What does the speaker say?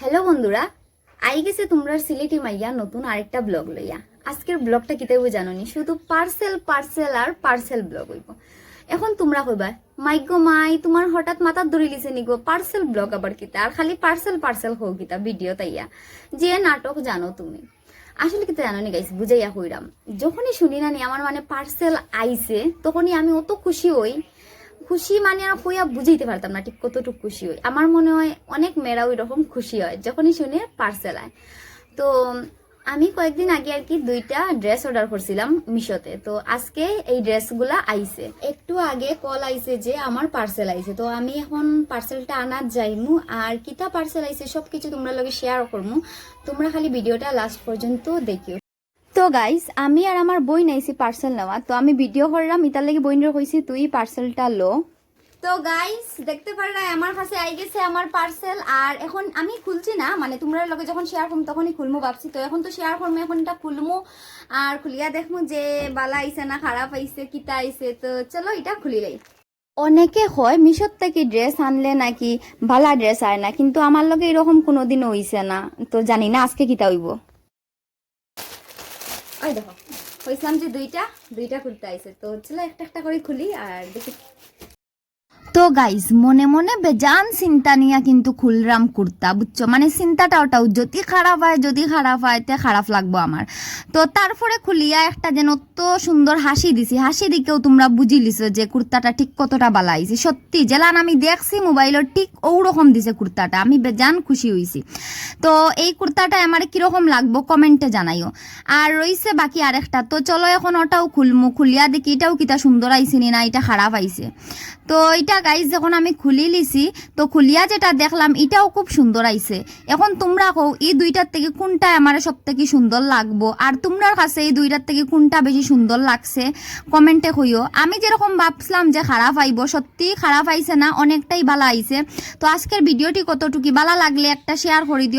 Hello বন্ধুরা। I গেছে তোমরা সিলেটি মাইয়া নতুন আরেকটা ব্লগ লইয়া। আজকের ব্লগটা কিতে হইব জাননি? শুধু পার্সেল পার্সেল আর পার্সেল ব্লগ হইব। এখন তোমরা কইবা মাইগো মাই, তোমার হঠাৎ মাথার ধরে লিছে নিগো পার্সেল ব্লগ আবার কিতা? আর খালি পার্সেল পার্সেল হোক কিতা? ভিডিও তাইয়া। যে নাটক জানো তুমি? আসলে কিতা জানো নি গাইস বুঝাইয়া হইরাম। যখনই শুনি না নি, আমার মানে পার্সেল আইছে, তখনই আমি অত খুশি হই খুশি মানে আর হইয়া বুঝাইতে পারতাম না ঠিক কতটুকু খুশি হই। আমার মনে হয় অনেক মেয়েরা ওই রকম খুশি হয়, যখনই শুনে পার্সেল আয়। তো আমি কয়েকদিন আগে আর কি দুইটা ড্রেস অর্ডার করছিলাম মিশোতে। তো আজকে এই ড্রেসগুলা আইছে। একটু আগে কল আইছে যে আমার পার্সেল আইছে। তো আমি এখন পার্সেলটা আনার যাইমু আর কিতা পার্সেল আইছে সবকিছু তোমরা লগে শেয়ার করমু। তোমরা খালি ভিডিওটা লাস্ট পর্যন্ত দেখিও। তো গাইস আমি আর আমার বই নাইছি পার্সেল নেওয়া, তো আমি ভিডিও করলাম, ইতার লাগি বইনরে কইছি, তুই পার্সেলটা লো। তো গাইস দেখতে পারলা আমার কাছে আই গেছে আমার পার্সেল আর এখন আমি খুলছি না মানে তোমরা লগে যখন শেয়ার করম তখনই খুলমু ভাবছি, তো এখন তো শেয়ার করমু, এখন এটা খুলমু, আর খুলিয়া দেখমু যে বালা আইছে না, খারাপ আইছে, কিতা আইছে, তো চলো এটা খুলি লাই। অনেকে হয় মিশোর থেকে ড্রেস আনলে নাকি ভালা ড্রেস আয় না? কিন্তু আমার লগে এরকম কোনোদিনও হইছে না, তো জানি না আজকে কিতা হইব। ওই দেখো। কইছিলাম যে দুইটা দুইটা কুর্তা আইছে। তো চলো একটা একটা করে খুলি আর দেখি তো গাইস মনে মনে বেজান চিন্তা নিয়া কিন্তু খুলরাম কুর্তা বুঝছ? মানে চিন্তাটা ওটাও, যদি খারাপ হয়, যদি খারাপ হয়, তে খারাপ লাগবো আমার তো তারপরে খুলিয়া একটা যেন তো সুন্দর হাসি দিছি। হাসি দিকেও তোমরা বুঝি লিছো যে কুর্তাটা ঠিক কতটা বালা আইছে সত্যি, জেলান, আমি দেখছি মোবাইলের ঠিক ওরকম দিছে কুর্তাটা আমি বেজান খুশি হইছি তো এই কুর্তাটা আমার কীরকম লাগবো কমেন্টে জানাইও। আর রইছে বাকি আরেকটা তো চলো এখন ওটাও খুলমু। খুলিয়া দেখি এটাও কিটা সুন্দর আইছে না এটা খারাপ আইছে তো এটা গাইজ যখন আমি খুলি লিছি, তো খুলিয়া যেটা দেখলাম, এটাও খুব সুন্দর আইছে। এখন তোমরা কও, এই দুইটার থেকে কোনটা আমার সব থেকে সুন্দর লাগবো? আর তোমরার কাছে এই দুইটার থেকে কোনটা বেশি সুন্দর লাগছে? কমেন্টে হইও আমি যেরকম ভাবছিলাম যে খারাপ আইব সত্যি খারাপ আইছে না, অনেকটাই ভালো আইছে। তো আজকের ভিডিওটি কতটুকু ভালো লাগলে একটা শেয়ার করে দিও।